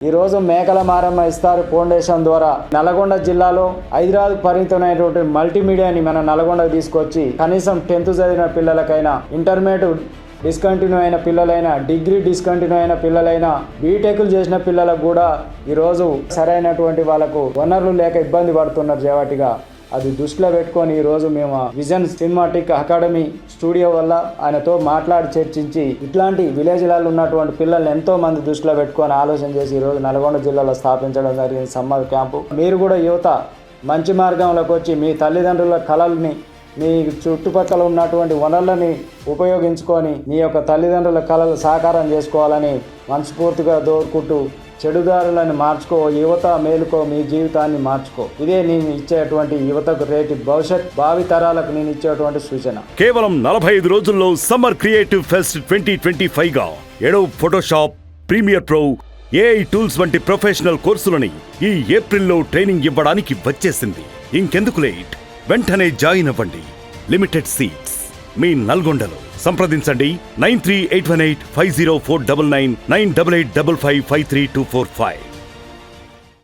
ఈ రోజు మేకల మారమ్మ ఇస్తారు ఫౌండేషన్ ద్వారా. నల్గొండ జిల్లాలో హైదరాబాద్ పరిమితమైనటువంటి మల్టీమీడియాని మన నల్గొండకు తీసుకొచ్చి కనీసం టెన్త్ చదివిన పిల్లలకైనా ఇంటర్మీడియట్ డిస్కంటిన్యూ అయిన పిల్లలైనా డిగ్రీ డిస్కంటిన్యూ అయిన పిల్లలైనా బీటెక్లు చేసిన పిల్లలకు కూడా ఈరోజు సరైనటువంటి వాళ్ళకు వనరులు లేక ఇబ్బంది పడుతున్నారు చేవాటిగా అది దృష్టిలో పెట్టుకొని ఈరోజు మేము విజన్ సినిమాటిక్ అకాడమీ స్టూడియో వల్ల ఆయనతో మాట్లాడి చర్చించి ఇట్లాంటి విలేజ్లలో ఉన్నటువంటి పిల్లల్ని ఎంతో మంది దృష్టిలో పెట్టుకొని ఆలోచన చేసి ఈరోజు నల్గొండ జిల్లాలో స్థాపించడం జరిగింది సమ్మర్ క్యాంపు. మీరు కూడా యువత మంచి మార్గంలోకి వచ్చి మీ తల్లిదండ్రుల కళల్ని మీ చుట్టుపక్కల ఉన్నటువంటి వనరులని ఉపయోగించుకొని మీ యొక్క తల్లిదండ్రుల కళలు సాకారం చేసుకోవాలని మనస్ఫూర్తిగా దోరుకుంటూ చెడుదారులను మార్చుకో యువత మేలుకో మీ జీవితాన్ని మార్చుకో. ఇదే నేను ఇచ్చేటువంటి యువతకు రేటి భవిష్యత్ భావి తరాలకు నేను ఇచ్చేటువంటి సూచన. కేవలం నలభై ఐదు రోజుల్లో summer creative fest twenty twenty ఫైవ్గా Adobe Photoshop Premiere Pro AI tools వంటి ప్రొఫెషనల్ కోర్సులని ఈ ఏప్రిల్లో ట్రైనింగ్ ఇవ్వడానికి వచ్చేసింది. ఇంకెందుకు లేట్? వెంటనే జాయిన్ అవ్వండి. లిమిటెడ్ సీట్స్ మీ నల్గొండలో. సంప్రదించండి nine three eight one eight five zero four double nine nine double eight double five five three two four five.